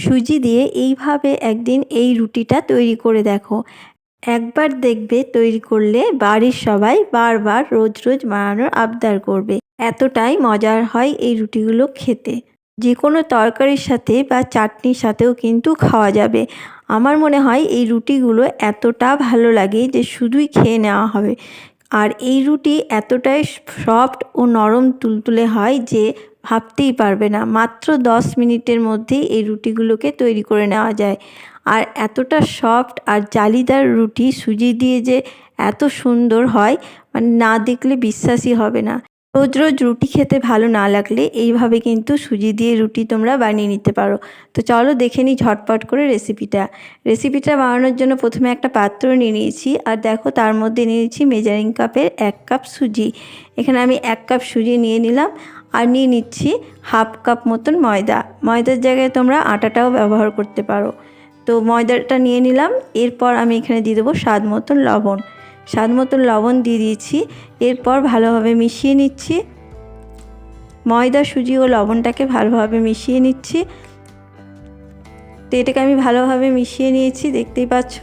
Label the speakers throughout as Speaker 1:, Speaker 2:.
Speaker 1: সুজি দিয়ে এইভাবে একদিন এই রুটিটা তৈরি করে দেখো। একবার দেখবে তৈরি করলে বাড়ির সবাই বারবার রোজ রোজ বানানোর আবদার করবে। এতটাই মজার হয় এই রুটিগুলো খেতে। যে কোনো তরকারির সাথে বা চাটনির সাথেও কিন্তু খাওয়া যাবে। আমার মনে হয় এই রুটিগুলো এতটা ভালো লাগে যে শুধুই খেয়ে নেওয়া হবে। আর এই রুটি এতটাই সফট ও নরম তুলতুলে হয় যে ভাবতেই পারবে না। মাত্র দশ মিনিটের মধ্যেই এই রুটিগুলোকে তৈরি করে নেওয়া যায়। আর এতটা সফট আর জালিদার রুটি সুজি দিয়ে যে এত সুন্দর হয় মানে না দেখলে বিশ্বাসই হবে না। রোজ রোজ রুটি খেতে ভালো না লাগলে এইভাবে কিন্তু সুজি দিয়ে রুটি তোমরা বানিয়ে নিতে পারো। তো চলো দেখে নিই ঝটপট করে রেসিপিটা। রেসিপিটা বানানোর জন্য প্রথমে একটা পাত্র নিয়ে নিয়েছি আর দেখো তার মধ্যে নিয়েছি মেজারিং কাপের এক কাপ সুজি। এখানে আমি এক কাপ সুজি নিয়ে নিলাম। আর নিয়ে নিচ্ছি হাফ কাপ মতন ময়দা। ময়দার জায়গায় তোমরা আটাটাও ব্যবহার করতে পারো। তো ময়দাটা নিয়ে নিলাম, এরপর আমি এখানে দিয়ে দেবো স্বাদ মতন লবণ। স্বাদ মতন লবণ দিয়ে দিয়েছি, এরপর ভালোভাবে মিশিয়ে নিচ্ছি। ময়দা, সুজি ও লবণটাকে ভালোভাবে মিশিয়ে নিচ্ছি। তো এটাকে আমি ভালোভাবে মিশিয়ে নিয়েছি, দেখতেই পাচ্ছ?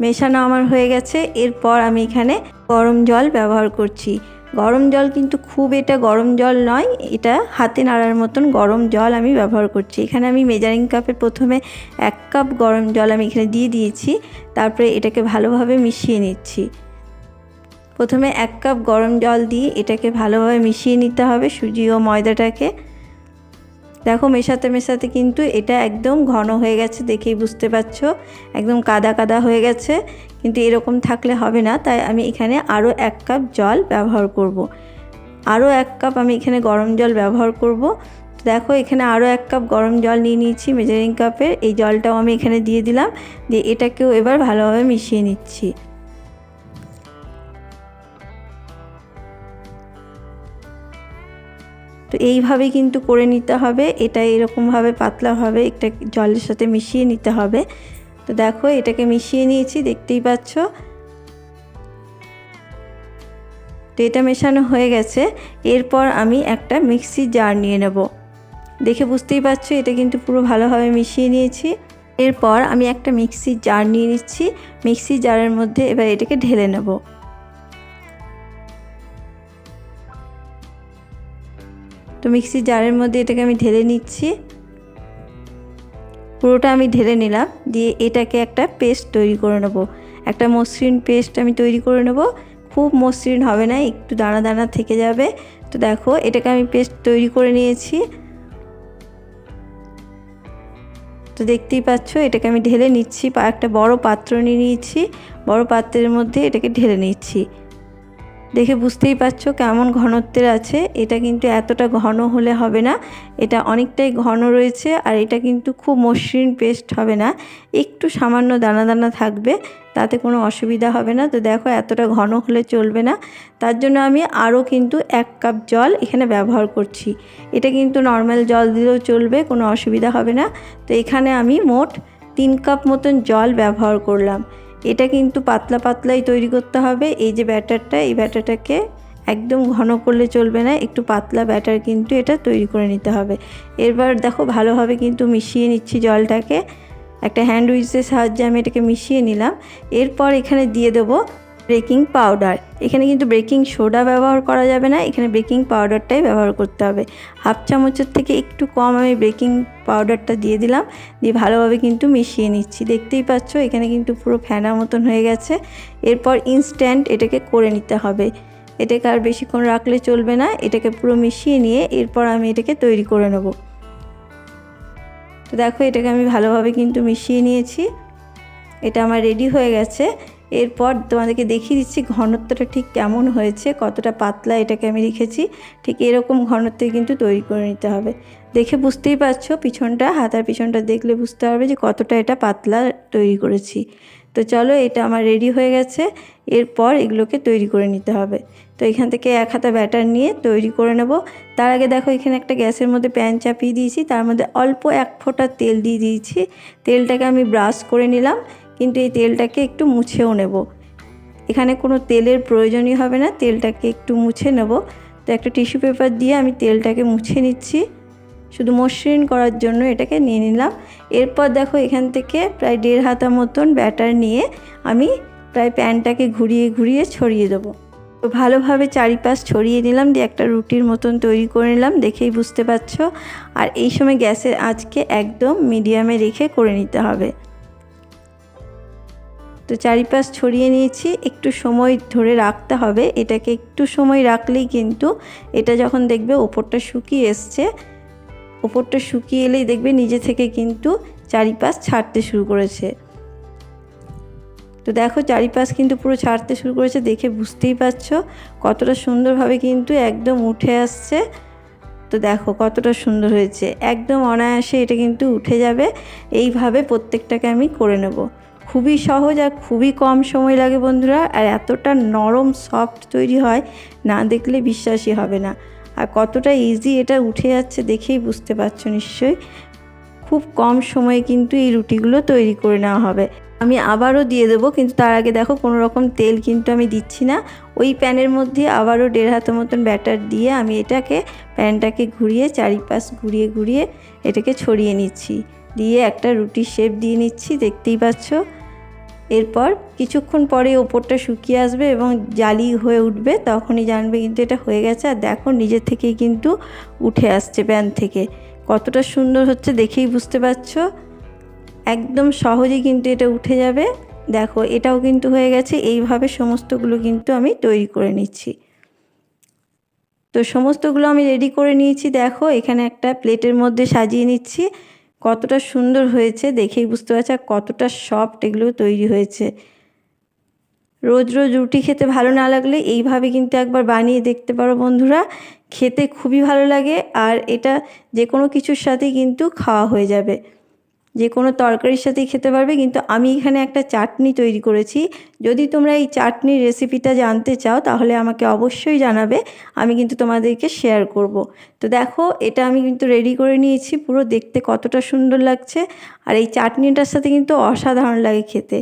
Speaker 1: মেশানো আমার হয়ে গেছে। এরপর আমি এখানে গরম জল ব্যবহার করছি। গরম জল কিন্তু খুব এটা গরম জল নয়, এটা হাতে নাড়ার মতন গরম জল আমি ব্যবহার করছি। এখানে আমি মেজারিং কাপে প্রথমে এক কাপ গরম জল আমি এখানে দিয়ে দিয়েছি, তারপরে এটাকে ভালোভাবে মিশিয়ে নিচ্ছি। প্রথমে এক কাপ গরম জল দিয়ে এটাকে ভালোভাবে মিশিয়ে নিতে হবে সুজি ও ময়দাটাকে। দেখো মেশাতে মেশাতে কিন্তু এটা একদম ঘন হয়ে গেছে দেখেই বুঝতে পারছ। একদম কাদা কাদা হয়ে গেছে, কিন্তু এরকম থাকলে হবে না। তাই আমি এখানে আরও এক কাপ জল ব্যবহার করব। আরও এক কাপ আমি এখানে গরম জল ব্যবহার করব। দেখো এখানে আরও এক কাপ গরম জল নিয়ে নিয়েছি মেজারিং কাপের এই জলটাও আমি এখানে দিয়ে দিলাম। দিয়ে এটাকেও এবার ভালোভাবে মিশিয়ে নিচ্ছি। তো এইভাবে কিন্তু করে নিতে হবে। এটা এরকমভাবে পাতলাভাবে একটা জলের সাথে মিশিয়ে নিতে হবে। তো দেখো, এটাকে মিশিয়ে নিয়েছি, দেখতেই পাচ্ছ। তো এটা মেশানো হয়ে গেছে। এরপর আমি একটা মিক্সি জার নিয়ে নেব। দেখে বুঝতেই পারছ এটা কিন্তু পুরো ভালোভাবে মিশিয়ে নিয়েছি। এরপর আমি একটা মিক্সি জার নিয়ে নিচ্ছি। মিক্সি জারের মধ্যে এবার এটাকে ঢেলে নেব। মিক্সি জারের মধ্যে এটাকে আমি ঢেলে নিচ্ছি। পুরোটা আমি ঢেলে নিলাম, দিয়ে এটাকে একটা পেস্ট তৈরি করে নেব। একটা মসৃণ পেস্ট আমি তৈরি করে নেব। খুব মসৃণ হবে না, একটু দানা দানা থেকে যাবে। তো দেখো, এটাকে আমি পেস্ট তৈরি করে নিয়েছি। তো দেখতেই পাচ্ছ, এটাকে আমি ঢেলে নিচ্ছি একটা বড় পাত্র নিয়ে নিয়েছি। বড় পাত্রের মধ্যে এটাকে ঢেলে নিচ্ছি। দেখে বুঝতেই পারছ কেমন ঘনত্বের আছে। এটা কিন্তু এতটা ঘন হলে হবে না। এটা অনেকটাই ঘন রয়েছে আর এটা কিন্তু খুব মসৃণ পেস্ট হবে না। একটু সামান্য দানা দানা থাকবে, তাতে কোনো অসুবিধা হবে না। তো দেখো এতটা ঘন হলে চলবে না। তার জন্য আমি আরও কিন্তু এক কাপ জল এখানে ব্যবহার করছি। এটা কিন্তু নর্মাল জল দিলেও চলবে, কোনো অসুবিধা হবে না। তো এখানে আমি মোট তিন কাপ মতন জল ব্যবহার করলাম। এটা কিন্তু পাতলা পাতলাই তৈরি করতে হবে। এই যে ব্যাটারটা, এই ব্যাটারটাকে একদম ঘন করলে চলবে না, একটু পাতলা ব্যাটার কিন্তু এটা তৈরি করে নিতে হবে। এরবার দেখো ভালোভাবে কিন্তু মিশিয়ে নিচ্ছি জলটাকে। একটা হ্যান্ড উইচের সাহায্যে আমি এটাকে মিশিয়ে নিলাম। এরপর এখানে দিয়ে দেবো বেকিং পাউডার। এখানে কিন্তু বেকিং সোডা ব্যবহার করা যাবে না, এখানে বেকিং পাউডারটাই ব্যবহার করতে হবে। হাফ চামচের থেকে একটু কম আমি বেকিং পাউডারটা দিয়ে দিলাম, দিয়ে ভালোভাবে কিন্তু মিশিয়ে নিচ্ছি। দেখতেই পাচ্ছ, এখানে কিন্তু পুরো ফেনা মতন হয়ে গেছে। এরপর ইনস্ট্যান্ট এটাকে করে নিতে হবে। এটাকে আর বেশিক্ষণ রাখলে চলবে না, এটাকে পুরো মিশিয়ে নিয়ে এরপর আমি এটাকে তৈরি করে নেব। তো দেখো, এটাকে আমি ভালোভাবে কিন্তু মিশিয়ে নিয়েছি। এটা আমার রেডি হয়ে গেছে। এরপর তোমাদেরকে দেখিয়ে দিচ্ছি ঘনত্বটা ঠিক কেমন হয়েছে, কতটা পাতলা এটাকে আমি রেখেছি। ঠিক এরকম ঘনত্বে কিন্তু তৈরি করে নিতে হবে। দেখে বুঝতেই পারছ, পিছনটা, হাতার পিছনটা দেখলে বুঝতে পারবে যে কতটা এটা পাতলা তৈরি করেছি। তো চলো এটা আমার রেডি হয়ে গেছে, এরপর এগুলোকে তৈরি করে নিতে হবে। তো এখান থেকে এক হাতা ব্যাটার নিয়ে তৈরি করে নেব। তার আগে দেখো এখানে একটা গ্যাসের মধ্যে প্যান চাপিয়ে দিয়েছি, তার মধ্যে অল্প এক ফোঁটা তেল দিয়ে দিয়েছি। তেলটাকে আমি ব্রাশ করে নিলাম। কিন্তু এই তেলটাকে একটু মুছেও নেব। এখানে কোনো তেলের প্রয়োজনই হবে না, তেলটাকে একটু মুছে নেব। তো একটা টিস্যু পেপার দিয়ে আমি তেলটাকে মুছে নিচ্ছি। শুধু মসৃণ করার জন্য এটাকে নিয়ে নিলাম। এরপর দেখো এখান থেকে প্রায় দেড় হাতা মতন ব্যাটার নিয়ে আমি প্রায় প্যানটাকে ঘুরিয়ে ঘুরিয়ে ছড়িয়ে দেবো। তো ভালোভাবে চারিপাশ ছড়িয়ে নিলাম, দিয়ে একটা রুটির মতন তৈরি করে নিলাম, দেখেই বুঝতে পারছ। আর এই সময় গ্যাসের আঁচকে একদম মিডিয়ামে রেখে করে নিতে হবে। তো চারিপাশ ছড়িয়ে নিয়েছি, একটু সময় ধরে রাখতে হবে। এটাকে একটু সময় রাখলেই কিন্তু এটা যখন দেখবে ওপরটা শুকিয়ে এসছে, ওপরটা শুকিয়ে এলেই দেখবে নিজে থেকে কিন্তু চারিপাশ ছাড়তে শুরু করেছে। তো দেখো চারিপাশ কিন্তু পুরো ছাড়তে শুরু করেছে, দেখে বুঝতেই পারছ কতটা সুন্দরভাবে কিন্তু একদম উঠে আসছে। তো দেখো কতটা সুন্দর হয়েছে, একদম অনায়াসে এটা কিন্তু উঠে যাবে। এইভাবে প্রত্যেকটাকে আমি করে নেব। খুবই সহজ আর খুবই কম সময় লাগে বন্ধুরা, আর এতটা নরম সফট তৈরি হয়, না দেখলে বিশ্বাসই হবে না। আর কতটা ইজি এটা উঠে যাচ্ছে দেখেই বুঝতে পারছ নিশ্চয়ই। খুব কম সময়ে কিন্তু এই রুটিগুলো তৈরি করে নেওয়া হবে। আমি আবারও দিয়ে দেবো, কিন্তু তার আগে দেখো কোনো রকম তেল কিন্তু আমি দিচ্ছি না। ওই প্যানের মধ্যে আবারও দেড় হাতের মতন ব্যাটার দিয়ে আমি এটাকে, প্যানটাকে ঘুরিয়ে চারিপাশ ঘুরিয়ে ঘুরিয়ে এটাকে ছড়িয়ে নিচ্ছি। দিয়ে একটা রুটির শেপ দিয়ে নিচ্ছি, দেখতেই পাচ্ছ? এরপর কিছুক্ষণ পরে ওপরটা শুকিয়ে আসবে এবং জালি হয়ে উঠবে, তখনই জানবে কিন্তু এটা হয়ে গেছে। আর দেখো নিজের থেকেই কিন্তু উঠে আসছে প্যান থেকে। কতটা সুন্দর হচ্ছে দেখেই বুঝতে পারছ? একদম সহজেই কিন্তু এটা উঠে যাবে। দেখো এটাও কিন্তু হয়ে গেছে, এইভাবে সমস্তগুলো কিন্তু আমি তৈরি করে নিচ্ছি। তো সমস্তগুলো আমি রেডি করে নিয়েছি। দেখো এখানে একটা প্লেটের মধ্যে সাজিয়ে নিচ্ছি। কতটা সুন্দর হয়েছে দেখেই বুঝতে পারছি, আর কতটা সফট এগুলো তৈরি হয়েছে। রোজ রোজ রুটি খেতে ভালো না লাগলে এইভাবে কিন্তু একবার বানিয়ে দেখতে পারো বন্ধুরা। খেতে খুবই ভালো লাগে, আর এটা যে কোনো কিছুর সাথে কিন্তু খাওয়া হয়ে যাবে। যে কোনো তরকারির সাথেই খেতে পারবে, কিন্তু আমি এখানে একটা চাটনি তৈরি করেছি। যদি তোমরা এই চাটনির রেসিপিটা জানতে চাও, তাহলে আমাকে অবশ্যই জানাবে, আমি কিন্তু তোমাদেরকে শেয়ার করব। তো দেখো, এটা আমি কিন্তু রেডি করে নিয়েছি, পুরো দেখতে কতটা সুন্দর লাগছে। আর এই চাটনিটার সাথে কিন্তু অসাধারণ লাগে খেতে।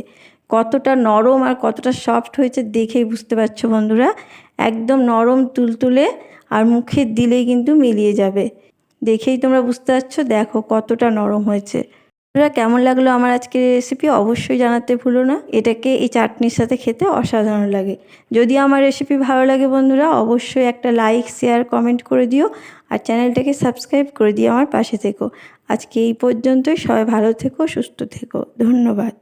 Speaker 1: কতটা নরম আর কতটা সফট হয়েছে দেখেই বুঝতে পারছ বন্ধুরা। একদম নরম তুলতুলে আর মুখে দিলেই কিন্তু মিলিয়ে যাবে। দেখেই তোমরা বুঝতে পারছ, দেখো কতটা নরম হয়েছে। বন্ধুরা, কেমন লাগল আমার আজকের রেসিপি অবশ্যই জানাতে ভুলো না। এটাকে এই চাটনির সাথে খেতে অসাধারণ লাগে। যদি আমার রেসিপি ভালো লাগে বন্ধুরা, অবশ্যই একটা লাইক শেয়ার কমেন্ট করে দিও আর চ্যানেলটাকে সাবস্ক্রাইব করে দিও আমার পাশে থেকো। আজকে এই পর্যন্তই। সবাই ভালো থেকো, সুস্থ থেকো। ধন্যবাদ।